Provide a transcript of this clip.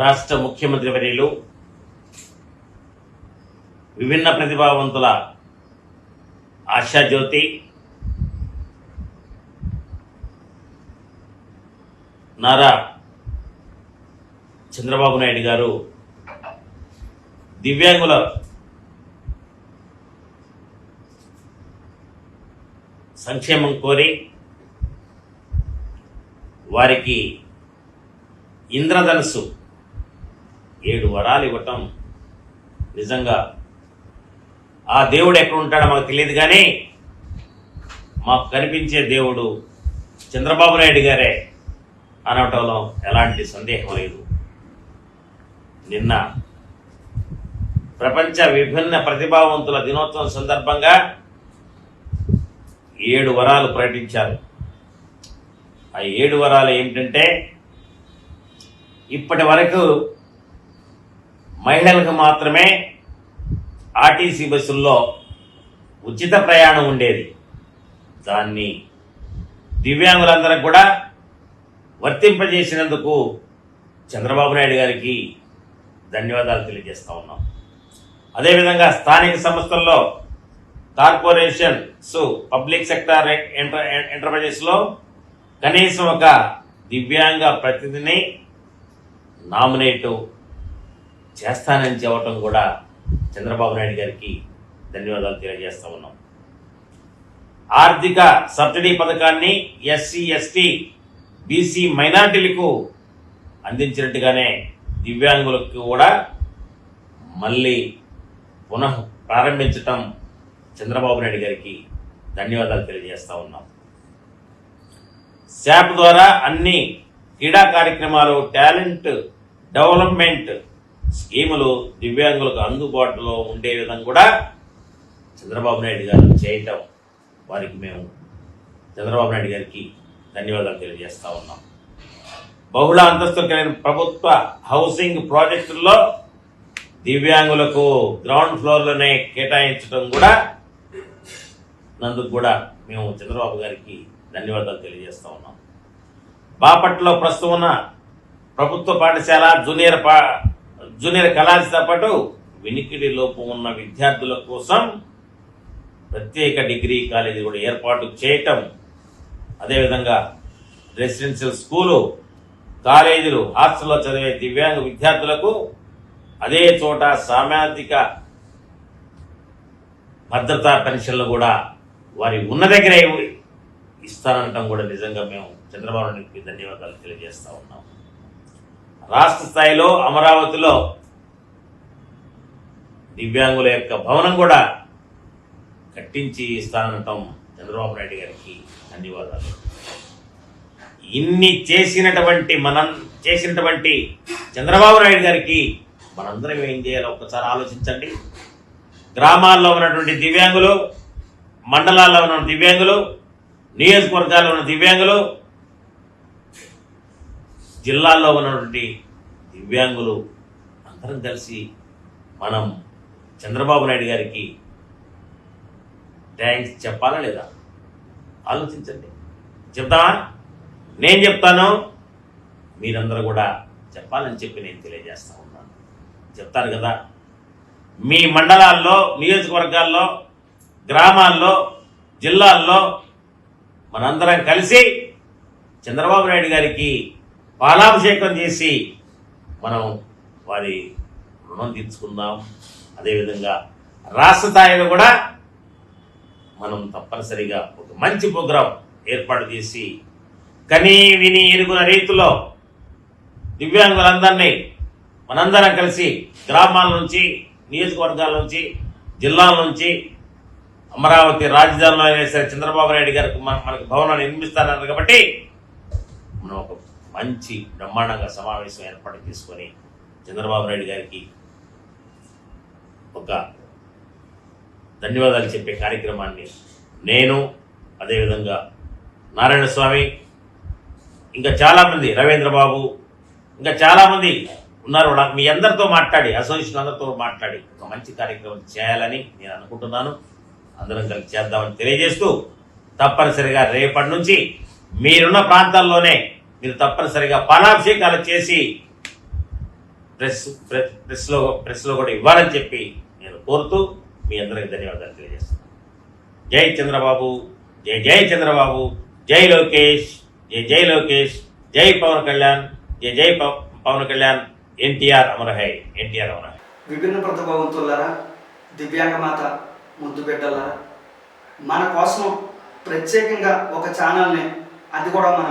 రాష్ట్ర ముఖ్యమంత్రి వర్యులు విభిన్న ప్రతిభావంతుల ఆశాజ్యోతి నారా చంద్రబాబు నాయుడు గారు దివ్యాంగుల సంక్షేమం కోరి వారికి ఇంద్రధనుసు ఏడు వరాలు ఇవ్వటం నిజంగా ఆ దేవుడు ఎక్కడ ఉంటాడో మాకు తెలియదు కానీ మాకు కనిపించే దేవుడు చంద్రబాబు నాయుడు గారే అనటంలో ఎలాంటి సందేహం లేదు. నిన్న ప్రపంచ విభిన్న ప్రతిభావంతుల దినోత్సవం సందర్భంగా ఏడు వరాలు ప్రకటించారు. ఆ ఏడు వరాలు ఏమిటంటే ఇప్పటి వరకు మహిళలకు మాత్రమే ఆర్టీసీ బస్సుల్లో ఉచిత ప్రయాణం ఉండేది. దాన్ని దివ్యాంగులందరికి కూడా వర్తింపజేసినందుకు చంద్రబాబు నాయుడు గారికి ధన్యవాదాలు తెలియజేస్తూ ఉన్నాం. అదేవిధంగా స్థానిక సంస్థల్లో కార్పొరేషన్స్ పబ్లిక్ సెక్టార్ ఎంటర్ ఎంటర్ప్రైజెస్లో కనీసం ఒక దివ్యాంగ ప్రతినిధిని నామినేటు చేస్తానని చెప్పటం కూడా చంద్రబాబు నాయుడు గారికి ధన్యవాదాలు తెలియజేస్తా ఉన్నాం. ఆర్థిక సబ్సిడీ పథకాన్ని ఎస్సీ ఎస్టీ బీసీ మైనార్టీలకు అందించినట్టుగానే దివ్యాంగులకు కూడా మళ్ళీ పునః ప్రారంభించటం చంద్రబాబు నాయుడు గారికి ధన్యవాదాలు తెలియజేస్తా ఉన్నాం. శాప్ ద్వారా అన్ని క్రీడా కార్యక్రమాలు టాలెంట్ డెవలప్మెంట్ స్కీములు దివ్యాంగులకు అందుబాటులో ఉండే విధంగా కూడా చంద్రబాబు నాయుడు గారు చేయటం వారికి మేము చంద్రబాబు నాయుడు గారికి ధన్యవాదాలు తెలియజేస్తూ ఉన్నాం. బహుళ అంతస్తులు కలిగిన ప్రభుత్వ హౌసింగ్ ప్రాజెక్టుల్లో దివ్యాంగులకు గ్రౌండ్ ఫ్లోర్లోనే కేటాయించడం కూడా నందుకు కూడా మేము చంద్రబాబు గారికి ధన్యవాదాలు తెలియజేస్తూ ఉన్నాం. బాపట్లో ప్రస్తుతం ఉన్న ప్రభుత్వ పాఠశాల జూనియర్ పా జూనియర్ కళాశాలతో పాటు వినికిడి లోపం ఉన్న విద్యార్థుల కోసం ప్రత్యేక డిగ్రీ కాలేజీ కూడా ఏర్పాటు చేయటం అదేవిధంగా రెసిడెన్షియల్ స్కూలు కాలేజీలు హాస్టల్లో చదివే దివ్యాంగ విద్యార్థులకు అదే చోట సామాజిక భద్రతా పెన్షన్లు కూడా వారి ఉన్న దగ్గరే ఇస్తానటం కూడా నిజంగా మేము చంద్రబాబు నాయుడికి ధన్యవాదాలు తెలియజేస్తూ ఉన్నాము రాష్ట్ర స్థాయిలో అమరావతిలో దివ్యాంగుల యొక్క భవనం కూడా కట్టించి ఇస్తానటం చంద్రబాబు నాయుడు గారికి ధన్యవాదాలు. ఇన్ని చేసినటువంటి మనం చేసినటువంటి చంద్రబాబు నాయుడు గారికి మనందరం ఏం చేయాలో ఒక్కసారి ఆలోచించండి. గ్రామాల్లో ఉన్నటువంటి దివ్యాంగులు మండలాల్లో ఉన్న దివ్యాంగులు నియోజకవర్గాల్లో ఉన్న దివ్యాంగులు జిల్లాల్లో ఉన్నటువంటి దివ్యాంగులు అందరం కలిసి మనం చంద్రబాబు నాయుడు గారికి థ్యాంక్స్ చెప్పాలా లేదా? ఆలోచించండి. చెప్తామా నేను చెప్తాను. మీరందరూ కూడా చెప్పాలని చెప్పి నేను తెలియజేస్తా ఉన్నాను. చెప్తారు కదా? మీ మండలాల్లో నియోజకవర్గాల్లో గ్రామాల్లో జిల్లాల్లో మనందరం కలిసి చంద్రబాబు నాయుడు గారికి పాలాభిషేకం చేసి మనం వారి రుణం తీర్చుకుందాం. అదేవిధంగా రాష్ట్ర స్థాయిలో కూడా మనం తప్పనిసరిగా ఒక మంచి ప్రోగ్రాం ఏర్పాటు చేసి కనీ విని ఎరుగున రీతిలో దివ్యాంగులందరినీ మనందరం కలిసి గ్రామాల నుంచి నియోజకవర్గాల నుంచి జిల్లాల నుంచి అమరావతి రాజధానిలో అయినా సరే చంద్రబాబు నాయుడు గారికి మన- మనకి భవనాన్ని నిర్మిస్తారన్నారు కాబట్టి మనం ఒక మంచి బ్రహ్మాండంగా సమావేశం ఏర్పాటు చేసుకొని చంద్రబాబు నాయుడు గారికి ఒక ధన్యవాదాలు చెప్పే కార్యక్రమాన్ని నేను అదేవిధంగా నారాయణ స్వామి ఇంకా చాలామంది రవీంద్రబాబు ఇంకా చాలామంది ఉన్నారు కూడా. మీ అందరితో మాట్లాడి అసోసియేషన్ అందరితో మాట్లాడి ఒక మంచి కార్యక్రమం చేయాలని నేను అనుకుంటున్నాను. అందరం కలిసి చేద్దామని తెలియజేస్తూ తప్పనిసరిగా రేపటి నుంచి మీరున్న ప్రాంతాల్లోనే మీరు తప్పనిసరిగా పాలాభిషేకాలు చేసి ప్రెస్ ప్రెస్లో ప్రెస్లో కూడా ఇవ్వాలని చెప్పి నేను కోరుతూ మీ అందరికి ధన్యవాదాలు తెలియజేస్తున్నాను. జై చంద్రబాబు జై జై చంద్రబాబు జై లోకేష్ జై జై లోకేష్ జై పవన్ కళ్యాణ్ జై జై పవ- పవన్ కళ్యాణ్ ఎన్టీఆర్ అమరహై ఎన్టీఆర్ అమరహై. విభిన్న ప్రతిభావంతులారా దివ్యాంగ మాత ముద్దు బిడ్డలారా మన కోసం ప్రత్యేకంగా ఒక ఛానల్ని అది కూడా మన